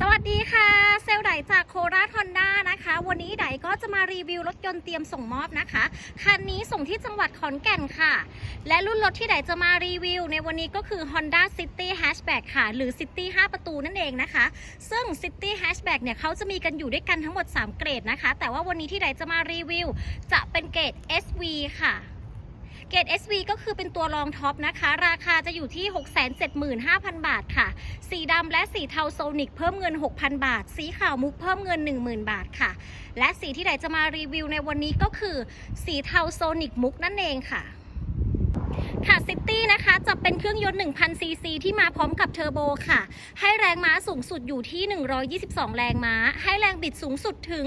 สวัสดีค่ะ เซลไดจากโคราชฮอนด้านะคะ วันนี้ไดก็จะมารีวิวรถยนต์เตรียมส่งมอบนะคะ คันนี้ส่งที่จังหวัดขอนแก่นค่ะ และรุ่นรถที่ไดจะมารีวิว ในวันนี้ก็คือ Honda City Hatchback ค่ะ หรือ City 5 ประตูนั่นเองนะคะ ซึ่ง City Hatchback เนี่ยเขาจะมีกันอยู่ด้วยกันทั้งหมด 3 เกรดนะคะ แต่ว่าวันนี้ที่ไดจะมารีวิว จะเป็นเกรด SV ค่ะ เกรด SV ก็คือเป็นตัวรองท็อปนะคะ ราคาจะอยู่ที่ 675,000 บาทค่ะ สีดำและสีเทาโซนิกเพิ่มเงิน 6,000 บาท สีขาวมุกเพิ่มเงิน 10,000 บาทค่ะ และสีที่ไหนจะมารีวิวในวันนี้ก็คือ สีเทาโซนิกมุกนั่นเองค่ะ ค่ะซิตี้นะคะจะเป็นเครื่องยนต์1,000ซีซีที่มาพร้อมกับเทอร์โบค่ะ ให้แรงม้าสูงสุดอยู่ที่ 122 แรงม้า ให้แรงบิดสูงสุดถึง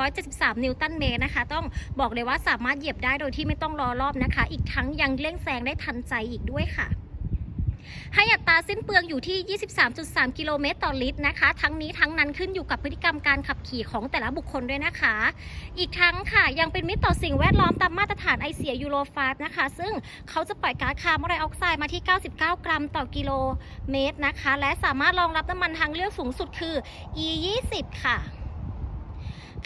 173 นิวตันเมตรนะคะ ต้องบอกเลยว่าสามารถเหยียบได้โดยที่ไม่ต้องรอรอบนะคะ อีกทั้งยังเร่งแซงได้ทันใจอีกด้วยค่ะ ให้อัตราสิ้นเปลืองอยู่ที่ 23.3 กิโลเมตรต่อลิตรนะคะ ทั้งนี้ทั้งนั้นขึ้นอยู่กับพฤติกรรมการขับขี่ของแต่ละบุคคลด้วยนะคะ อีกทั้งค่ะยังเป็นมิตรต่อสิ่งแวดล้อมตามมาตรฐานไอเสียยูโร5นะคะ ซึ่งเขาจะปล่อยก๊าซคาร์บอนไดออกไซด์มาที่ 99 กรัมต่อกิโลเมตรนะคะ และสามารถรองรับน้ำมันทางเลือกสูงสุดคือ E 20 ค่ะ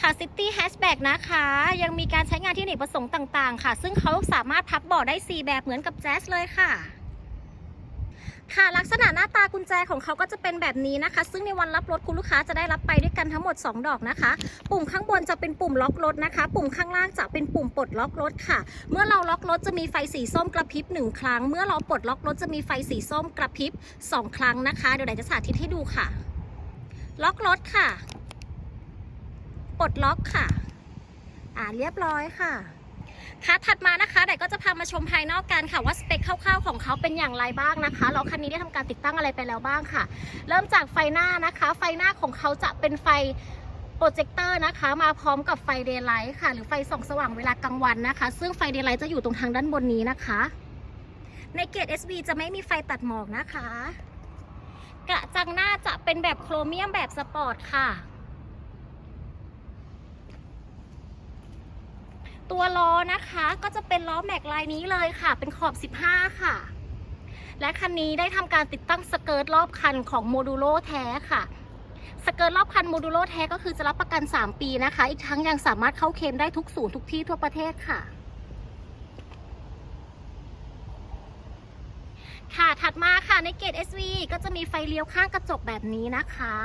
ค่ะ City Hatchback นะคะ ยังมีการใช้งานที่อเนกประสงค์ต่างๆ ค่ะ ซึ่งเขาสามารถพับเบาะได้ 4 แบบเหมือนกับแจ๊สเลยค่ะ ค่ะลักษณะหน้าตากุญแจของเขาก็จะเป็นแบบนี้นะคะ ซึ่งในวันรับรถคุณลูกค้าจะได้รับไปด้วยกันทั้งหมด 2 ดอกนะคะ ปุ่มข้างบนจะเป็นปุ่มล็อกรถนะคะ ปุ่มข้างล่างจะเป็นปุ่มปลดล็อกรถค่ะ เมื่อเราล็อกรถจะมีไฟสีส้มกระพริบหนึ่งครั้ง เมื่อเราปลดล็อกรถจะมีไฟสีส้มกระพริบสองครั้งนะคะเดี๋ยวไหนจะสาธิตให้ดูค่ะ ล็อกรถค่ะ ปลดล็อกค่ะ อ่าเรียบร้อยค่ะ ค่ะถัดมานะคะเดี๋ยวก็จะพามาชมภายนอกกันค่ะว่าสเปคคร่าวๆของเขาเป็นอย่างไรบ้างนะคะแล้วคันนี้ได้ทำการติดตั้งอะไรไปแล้วบ้างค่ะ เริ่มจากไฟหน้านะคะ ไฟหน้าของเขาจะเป็นไฟโปรเจคเตอร์นะคะมาพร้อมกับไฟเดย์ไลท์ค่ะ หรือไฟส่องสว่างเวลากลางวันนะคะ ซึ่งไฟเดย์ไลท์จะอยู่ตรงทางด้านบนนี้นะคะ ในเกรด SB จะไม่มีไฟตัดหมอกนะคะ กระจังหน้าจะเป็นแบบโครเมียมแบบสปอร์ตค่ะ ตัวล้อนะคะก็จะเป็นล้อแม็กลายนี้เลยค่ะ เป็นขอบ 15 ค่ะ และคันนี้ได้ทำการติดตั้งสเกิร์ตรอบคันของโมดูโลแท้ค่ะ สเกิร์ตรอบคันโมดูโลแท้ก็คือจะรับประกัน 3 ปีนะคะ อีกทั้งยังสามารถเข้าเคลมได้ทุกศูนย์ทุกที่ทั่วประเทศค่ะค่ะ ถัดมาค่ะ ในเกรด SV ก็จะมีไฟเลี้ยวข้างกระจกแบบนี้นะคะ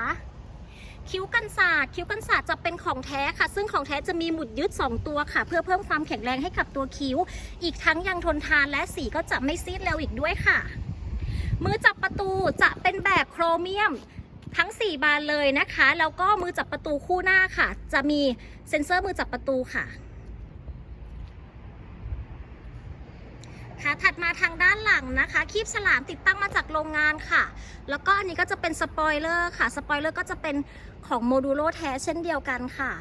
คิ้วกันศาสตร์คิ้วกันศาสตร์จะเป็นของแท้ค่ะ ซึ่งของแท้จะมีหมุดยึด 2 ตัวค่ะ เพื่อเพิ่มความแข็งแรงให้กับตัวคิ้ว อีกทั้งยังทนทานและสีก็จะไม่ซีดเร็วอีกด้วยค่ะ มือจับประตูจะเป็นแบบโครเมียมทั้ง 4 บานเลยนะคะ แล้วก็มือจับประตูคู่หน้าค่ะ จะมีเซ็นเซอร์มือจับประตูค่ะ ค่ะ ถัดมาทางด้านหลังนะคะคีบฉลามติดตั้งมาจากโรงงานค่ะ แล้วก็อันนี้ก็จะเป็นสปอยเลอร์ค่ะสปอยเลอร์ก็จะเป็นของโมดูโลแท้เช่นเดียวกันค่ะ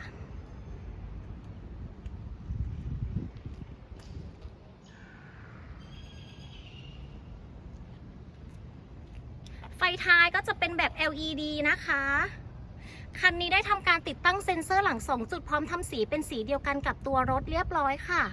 ไฟท้ายก็จะเป็นแบบ LED นะคะ คันนี้ได้ทำการติดตั้งเซ็นเซอร์หลัง 2 จุดพร้อมทำสีเป็นสีเดียวกันกับตัวรถเรียบร้อยค่ะ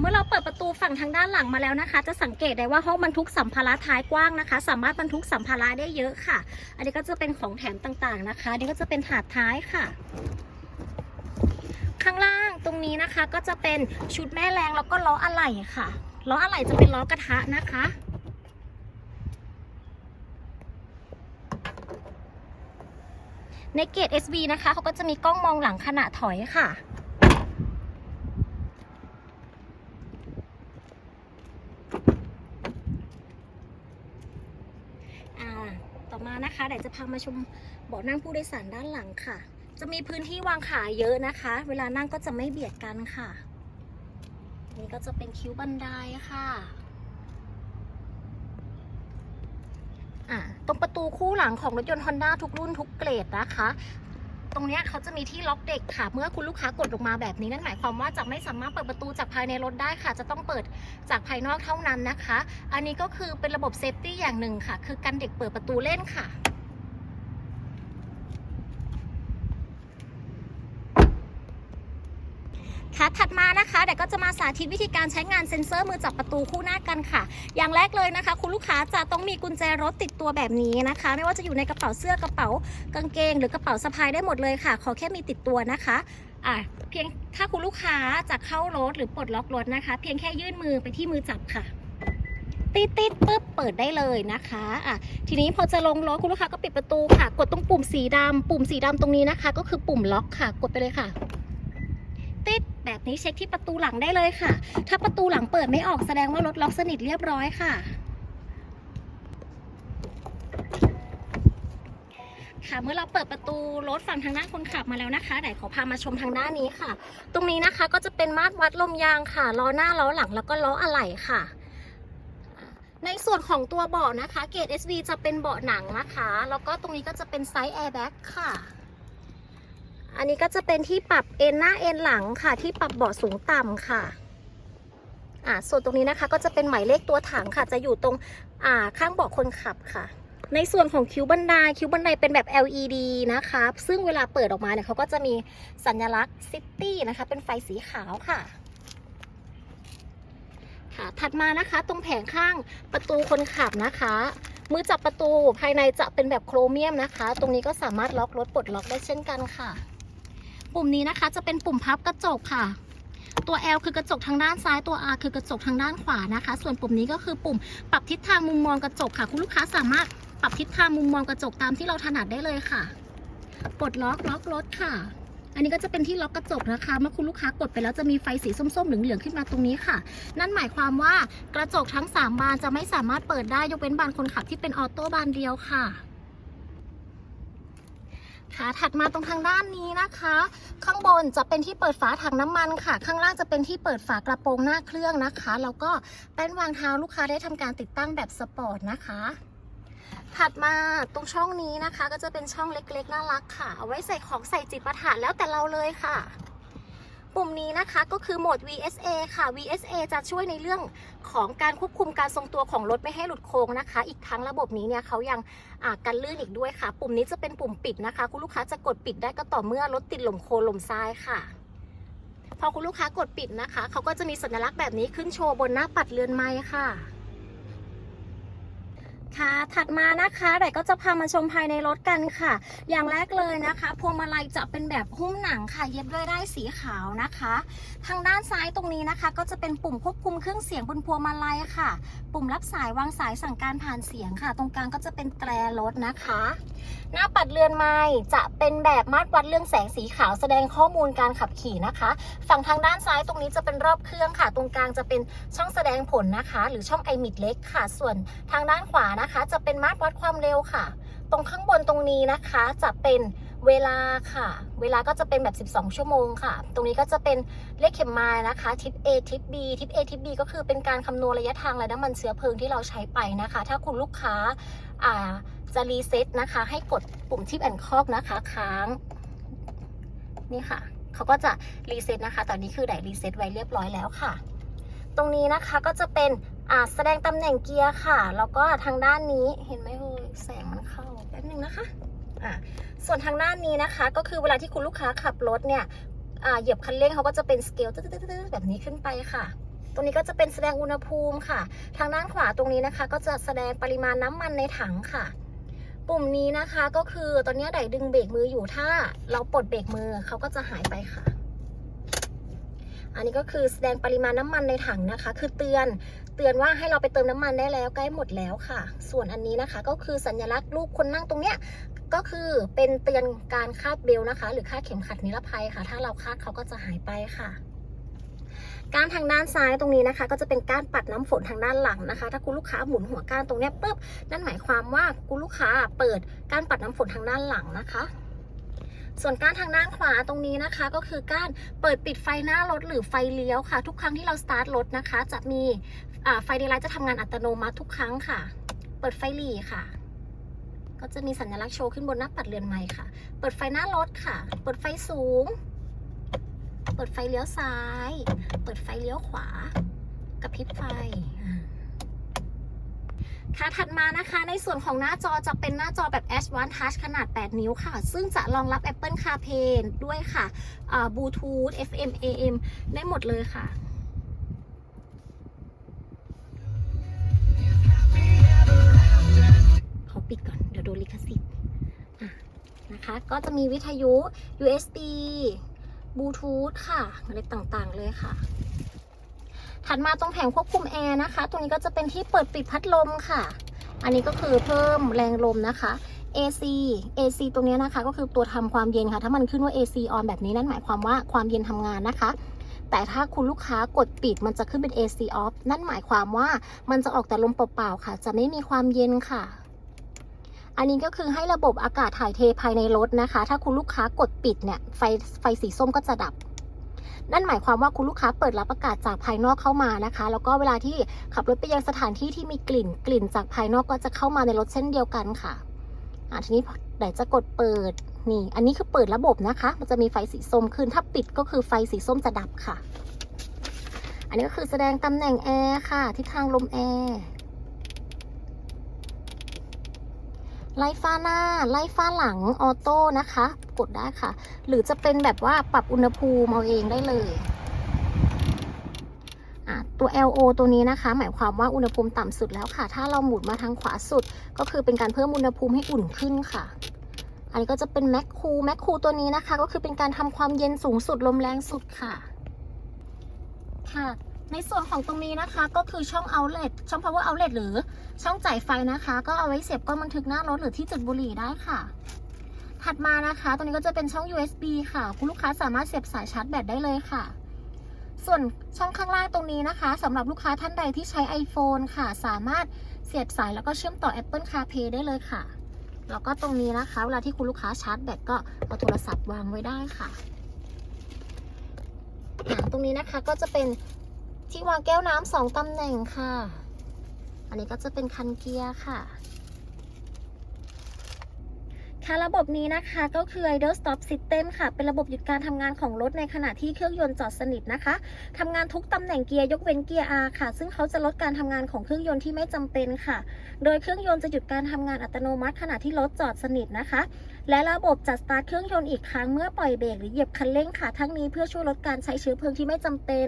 เมื่อเราเปิดประ ตูฝั่งทางด้านหลังมาแล้วนะคะ จะสังเกตได้ว่าห้องบรรทุกสัมภาระท้ายกว้างนะคะ สามารถบรรทุกสัมภาระได้เยอะค่ะ อันนี้ก็จะเป็นของแถมต่างๆนะคะอันนี้ก็จะเป็นถาดท้ายค่ะ ข้างล่างตรงนี้นะคะก็จะเป็นชุดแม่แรงแล้วก็ล้ออะไหล่ค่ะ ล้ออะไหล่จะเป็นล้อกระทะนะคะในเกรด SB นะคะเขาก็จะมีกล้องมองหลังขณะถอยค่ะ อ่า ต่อมา นะคะเดี๋ยวจะพามาชมเบาะนั่งผู้โดยสารด้านหลังค่ะ จะมีพื้นที่วางขาเยอะนะคะ เวลานั่งก็จะไม่เบียดกันค่ะ นี่ก็จะเป็นคิ้วบันไดค่ะอ่าตรงประตูคู่หลังของรถยนต์ Honda ทุกรุ่นทุกเกรดนะคะ ตรงนี้เขาจะมีที่ล็อกเด็กค่ะ เมื่อคุณลูกค้ากดลงมาแบบนี้นั่นหมายความว่าจะไม่สามารถเปิดประตูจากภายในรถได้ค่ะ จะต้องเปิดจากภายนอกเท่านั้นนะคะ อันนี้ก็คือเป็นระบบเซฟตี้อย่างหนึ่งค่ะ คือกันเด็กเปิดประตูเล่นค่ะ ค่ะถัดมานะคะเดี๋ยวก็จะมาสาธิตวิธีการใช้งานเซ็นเซอร์มือจับประตูคู่หน้ากันค่ะ อย่างแรกเลยนะคะ คุณลูกค้าจะต้องมีกุญแจรถติดตัวแบบนี้นะคะ ไม่ว่าจะอยู่ในกระเป๋าเสื้อกระเป๋ากางเกง หรือกระเป๋าสะพายได้หมดเลยค่ะ ขอแค่มีติดตัวนะคะอะเพียงถ้าคุณลูกค้าจะเข้ารถหรือปลดล็อกรถนะคะ เพียงแค่ยื่นมือไปที่มือจับค่ะติดติดปุ๊บเปิดได้เลยนะคะอะทีนี้พอจะลงรถคุณลูกค้าก็ปิดประตูค่ะ กดตรงปุ่มสีดำปุ่มสีดำตรงนี้นะคะ ก็คือปุ่มล็อกค่ะ กดไปเลยค่ะ ติดแบบนี้เช็คที่ประตูหลังได้เลยค่ะ ถ้าประตูหลังเปิดไม่ออกแสดงว่ารถล็อกสนิทเรียบร้อยค่ะค่ะเมื่อเราเปิดประตูรถฝั่งทางด้านคนขับมาแล้วนะคะไหนขอพามาชมทางด้านนี้ค่ะ ตรงนี้นะคะก็จะเป็นมาตรวัดลมยางค่ะล้อหน้าล้อหลังแล้วก็ล้ออะไหล่ค่ะ ในส่วนของตัวเบาะนะคะ เกรด SV จะเป็นเบาะหนังนะคะ แล้วก็ตรงนี้ก็จะเป็นไซส์แอร์แบ็กค่ะ อันนี้ก็จะเป็นที่ปรับเอนหน้าเอนหลังค่ะ ที่ปรับเบาะสูงต่ำค่ะอ่าส่วนตรงนี้นะคะก็จะเป็นหมายเลขตัวถังค่ะ จะอยู่ตรงอ่าข้างเบาะคนขับค่ะ ในส่วนของคิ้วบันไดคิ้วบันไดเป็นแบบ LED นะคะ ซึ่งเวลาเปิดออกมาเนี่ยเขาก็จะมีสัญลักษณ์ City นะคะ เป็นไฟสีขาวค่ะค่ะ ถัดมานะคะตรงแผงข้างประตูคนขับนะคะ มือจับประตูภายในจะเป็นแบบโครเมียมนะคะ ตรงนี้ก็สามารถล็อกรถปลดล็อกได้เช่นกันค่ะ ปุ่มนี้นะคะจะเป็นปุ่มพับกระจกค่ะ ตัว L คือกระจกทางด้านซ้ายตัว R คือกระจกทางด้านขวานะคะ ส่วนปุ่มนี้ก็คือปุ่มปรับทิศทางมุมมองกระจกค่ะ คุณลูกค้าสามารถปรับทิศทางมุมมองกระจกตามที่เราถนัดได้เลยค่ะปลดล็อกล็อกรถค่ะ อันนี้ก็จะเป็นที่ล็อกกระจกนะคะ เมื่อคุณลูกค้ากดไปแล้วจะมีไฟสีส้มๆเหลืองๆขึ้นมาตรงนี้ค่ะ นั่นหมายความว่ากระจกทั้ง 3 บานจะไม่สามารถเปิดได้ยกเว้นบานคนขับที่เป็นออโต้บานเดียวค่ะ ค่ะถัดมาตรงทางด้านนี้นะคะ ข้างบนจะเป็นที่เปิดฝาถังน้ำมันค่ะ ข้างล่างจะเป็นที่เปิดฝากระโปรงหน้าเครื่องนะคะ แล้วก็แป้นวางเท้าลูกค้าได้ทำการติดตั้งแบบสปอร์ตนะคะ ถัดมาตรงช่องนี้นะคะ ก็จะเป็นช่องเล็กๆน่ารักค่ะ เอาไว้ใส่ของใส่จิตประถานแล้วแต่เราเลยค่ะ ปุ่มนี้นะคะก็คือโหมด VSA ค่ะ VSA จะช่วยในเรื่องของการควบคุมการทรงตัวของรถไม่ให้หลุดโค้งนะคะ อีกทั้งระบบนี้เนี่ยเขายังกันลื่นอีกด้วยค่ะ ปุ่มนี้จะเป็นปุ่มปิดนะคะ คุณลูกค้าจะกดปิดได้ก็ต่อเมื่อรถติดหล่มโคลนหล่มทรายค่ะ พอคุณลูกค้ากดปิดนะคะเขาก็จะมีสัญลักษณ์แบบนี้ขึ้นโชว์บนหน้าปัดเรือนไม้ค่ะ ค่ะถัดมานะคะเดี๋ยวก็จะพามาชมภายในรถกันค่ะ อย่างแรกเลยนะคะพวงมาลัยจะเป็นแบบหุ้มหนังค่ะ เย็บด้วยได้ายสีขาวนะคะ ทางด้านซ้ายตรงนี้นะคะ ก็จะเป็นปุ่มควบคุมเครื่องเสียงบนพวงมาลัยค่ะ ปุ่มรับสายวางสายสั่งการผ่านเสียงค่ะ ตรงกลางก็จะเป็นแตรรถนะคะ หน้าปัดเรือนไม้จะเป็นแบบมาตรวัดเรื่องแสงสีขาวแสดงข้อมูลการขับขี่นะคะ ฝั่งทางด้านซ้ายตรงนี้จะเป็นรอบเครื่องค่ะ ตรงกลางจะเป็นช่องแสดงผลนะคะ หรือช่องไอมิดเล็กค่ะ ส่วนทางด้านขวานะคะ จะเป็นมาตรวัดความเร็วค่ะ ตรงข้างบนตรงนี้นะคะจะเป็นเวลาค่ะ เวลาก็จะเป็นแบบ 12 ชั่วโมงค่ะ ตรงนี้ก็จะเป็นเลขเข็มไมล์นะคะ ทิศ A ทิศ B ทิศ A ทิศ B ก็คือเป็นการคำนวณระยะทางและน้ำมันเชื้อเพลิงที่เราใช้ไปนะคะ ถ้าคุณลูกค้าอ่าจะรีเซ็ตนะคะ ให้กดปุ่มทิปแอนคอกนะคะ ค้าง นี่ค่ะ เขาก็จะรีเซ็ตนะคะ ตอนนี้คือได้รีเซ็ตไว้เรียบร้อยแล้วค่ะ รงนี้นะคะก็จะเป็นอ่าแสดงตำแหน่งเกียร์ค่ะ แล้วก็ทางด้านนี้เห็นไหมเอ่ยแสงมันเข้าแป๊บนึงนะคะอ่าส่วนทางด้านนี้นะคะ ก็คือเวลาที่คุณลูกค้าขับรถเนี่ยอ่าเหยียบคันเร่งเขาก็จะเป็นสเกลแบบนี้ขึ้นไปค่ะตรงนี้ก็จะเป็นแสดงอุณหภูมิค่ะ ทางด้านขวาตรงนี้นะคะ ก็จะแสดงปริมาณน้ำมันในถังค่ะ ปุ่มนี้นะคะก็คือตอนนี้ไดดึงเบรกมืออยู่ถ้า เราปลดเบรกมือเขาก็จะหายไปค่ะ อันนี้ก็คือแสดงปริมาณน้ำมันในถังนะคะ คือเตือนเตือนว่าให้เราไปเติมน้ำมันได้แล้วใกล้หมดแล้วค่ะ ส่วนอันนี้นะคะก็คือสัญลักษณ์รูปคนนั่งตรงเนี้ยก็คือเป็นเตือนการคาดเบลนะคะ หรือคาดเข็มขัดนิรภัยค่ะ ถ้าเราคาดเขาก็จะหายไปค่ะก้านทางด้านซ้ายตรงนี้นะคะ ก็จะเป็นก้านปัดน้ำฝนทางด้านหลังนะคะ ถ้าคุณลูกค้าหมุนหัวก้านตรงนี้ปุ๊บนั่นหมายความว่าคุณลูกค้าเปิดก้านปัดน้ำฝนทางด้านหลังนะคะ ส่วนก้านทางด้านขวาตรงนี้นะคะ ก็คือก้านเปิดปิดไฟหน้ารถหรือไฟเลี้ยวค่ะ ทุกครั้งที่เราสตาร์ทรถนะคะ จะมีไฟเดย์ไลท์จะทำงานอัตโนมัติทุกครั้งค่ะ เปิดไฟหลีค่ะ ก็จะมีสัญลักษณ์โชว์ขึ้นบนหน้าปัดเรือนไม้ค่ะ เปิดไฟหน้ารถค่ะ เปิดไฟสูง เปิดไฟเลี้ยวซ้าย เปิดไฟเลี้ยวขวากระพริบไฟ คะ ถัดมานะคะ ในส่วนของหน้าจอจะเป็นหน้าจอแบบ Advanced Touch ขนาด 8 นิ้วค่ะ ซึ่งจะรองรับ Apple CarPlay ด้วยค่ะบลูทูธ FM AM ได้หมดเลยค่ะขอปิดก่อน เดี๋ยวโดนลิขสิทธิ์นะคะ ก็จะมีวิทยุ USB บลูทูธค่ะอะไรต่างๆเลยค่ะ ถัดมาตรงแผงควบคุมแอร์นะคะ ตรงนี้ก็จะเป็นที่เปิดปิดพัดลมค่ะ อันนี้ก็คือเพิ่มแรงลมนะคะ AC AC ตรงนี้นะคะ ก็คือตัวทำความเย็นค่ะ ถ้ามันขึ้นว่า AC on แบบนี้นั่นหมายความว่าความเย็นทำงานนะคะ แต่ถ้าคุณลูกค้ากดปิดมันจะขึ้นเป็น AC off นั่นหมายความว่ามันจะออกแต่ลมเปล่าๆค่ะ จะไม่มีความเย็นค่ะ อันนี้ก็คือให้ระบบอากาศถ่ายเทภายในรถนะคะ ถ้าคุณลูกค้ากดปิดเนี่ยไฟไฟสีส้มก็จะดับ นั่นหมายความว่าคุณลูกค้าเปิดรับอากาศจากภายนอกเข้ามานะคะ แล้วก็เวลาที่ขับรถไปยังสถานที่ที่มีกลิ่น กลิ่นจากภายนอกก็จะเข้ามาในรถเช่นเดียวกันค่ะอ่าทีนี้เดี๋ยวจะกดเปิดนี่ อันนี้คือเปิดระบบนะคะ มันจะมีไฟสีส้มขึ้น ถ้าปิดก็คือไฟสีส้มจะดับค่ะ อันนี้ก็คือแสดงตำแหน่งแอร์ค่ะทิศทางลมแอร์ ไล่ฟ้าหน้า ไล่ฟ้าหลังออโต้นะคะ กดได้ค่ะ หรือจะเป็นแบบว่าปรับอุณหภูมิเอาเองได้เลยอะตัว LO ตัวนี้นะคะ หมายความว่าอุณหภูมิต่ำสุดแล้วค่ะ ถ้าเราหมุนมาทางขวาสุด ก็คือเป็นการเพิ่มอุณหภูมิให้อุ่นขึ้นค่ะ อันนี้ก็จะเป็นแมคคูแมคคูตัวนี้นะคะ ก็คือเป็นการทำความเย็นสูงสุดลมแรงสุดค่ะค่ะ ในส่วนของตรงนี้นะคะก็คือช่อง outlet ช่อง power outlet หรือช่องจ่ายไฟนะคะ ก็เอาไว้เสียบกล้องบันทึกหน้ารถหรือที่จุดบุหรี่ได้ค่ะ ถัดมานะคะตรงนี้ก็จะเป็นช่อง USB ค่ะ คุณลูกค้าสามารถเสียบสายชาร์จแบตได้เลยค่ะ ส่วนช่องข้างล่างตรงนี้นะคะสำหรับลูกค้าท่านใดที่ใช้ iPhone ค่ะ สามารถเสียบสายแล้วก็เชื่อมต่อ Apple CarPlay ได้เลยค่ะ แล้วก็ตรงนี้นะคะ เวลาที่คุณลูกค้าชาร์จแบตก็เอาโทรศัพท์วางไว้ได้ค่ะตรงนี้นะคะก็จะเป็น ที่วางแก้วน้ำสองตำแหน่งค่ะ อันนี้ก็จะเป็นคันเกียร์ค่ะ ค่ะระบบนี้นะคะก็คือ Idle Stop System ค่ะ เป็นระบบหยุดการทำงานของรถในขณะที่เครื่องยนต์จอดสนิทนะคะทำงานทุกตำแหน่งเกียร์ยกเว้นเกียร์ R ค่ะ ซึ่งเขาจะลดการทำงานของเครื่องยนต์ที่ไม่จำเป็นค่ะ โดยเครื่องยนต์จะหยุดการทำงานอัตโนมัติขณะที่รถจอดสนิทนะคะและระบบจะสตาร์ทเครื่องยนต์อีกครั้งเมื่อปล่อยเบรกหรือเหยียบคันเร่งค่ะทั้งนี้เพื่อช่วยลดการใช้เชื้อเพลิงที่ไม่จำเป็น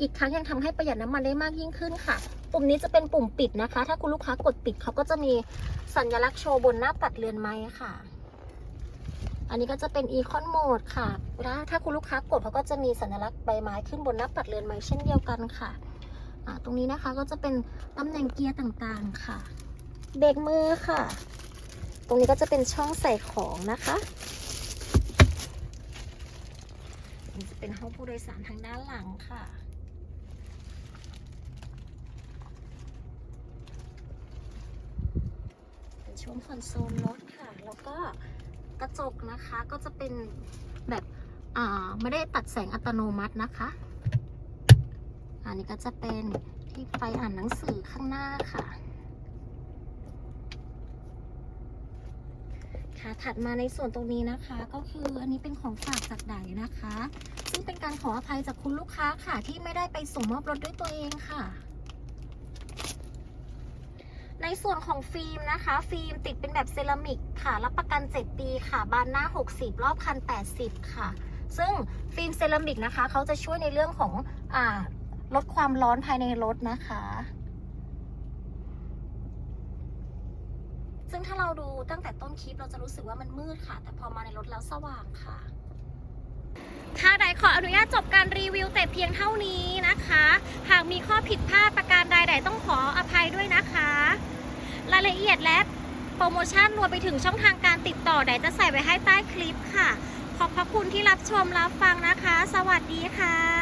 อีกทั้งยังทำให้ประหยัดน้ำมันได้มากยิ่งขึ้นค่ะ ปุ่มนี้จะเป็นปุ่มปิดนะคะ ถ้าคุณลูกค้ากดปิดเขาก็จะมีสัญลักษณ์โชว์บนหน้าปัดเรือนไม้ค่ะ อันนี้ก็จะเป็น Econ Mode ค่ะแล้วถ้าคุณลูกค้ากดเขาก็จะมีสัญลักษณ์ใบไม้ขึ้นบนหน้าปัดเรือนไม้เช่นเดียวกันค่ะตรงนี้นะคะก็จะเป็นตำแหน่งเกียร์ต่างๆค่ะ เบรกมือค่ะ ตรงนี้ก็จะเป็นช่องใส่ของนะคะจะเป็นห้องผู้โดยสารทางด้านหลังค่ะ เป็นช่วงคอนโซลรถค่ะ แล้วก็กระจกนะคะก็จะเป็นแบบอ่าไม่ได้ตัดแสงอัตโนมัตินะคะ อันนี้ก็จะเป็นที่ไฟอ่านหนังสือข้างหน้าค่ะ ค่ะ ถัดมาในส่วนตรงนี้นะคะ ก็คืออันนี้เป็นของฝากจากไดนะคะ ซึ่งเป็นการขออภัยจากคุณลูกค้าค่ะ ที่ไม่ได้ไปส่งมอบรถด้วยตัวเองค่ะ ในส่วนของฟิล์มนะคะ ฟิล์มติดเป็นแบบเซรามิกค่ะ รับประกัน 7 ปีค่ะ บานหน้า 60 รอบคัน 80 ค่ะ ซึ่งฟิล์มเซรามิกนะคะ เขาจะช่วยในเรื่องของอลดความร้อนภายในรถนะคะ ซึ่งถ้าเราดูตั้งแต่ต้นคลิปเราจะรู้สึกว่ามันมืดค่ะ แต่พอมาในรถแล้วสว่างค่ะ ค่ะไดขออนุญาตจบการรีวิวแต่เพียงเท่านี้นะคะ หากมีข้อผิดพลาดประการใดไดต้องขออภัยด้วยนะคะ รายละเอียดและโปรโมชั่นรวมไปถึงช่องทางการติดต่อไดจะใส่ไว้ให้ใต้คลิปค่ะ ขอบพระคุณที่รับชมรับฟังนะคะ สวัสดีค่ะ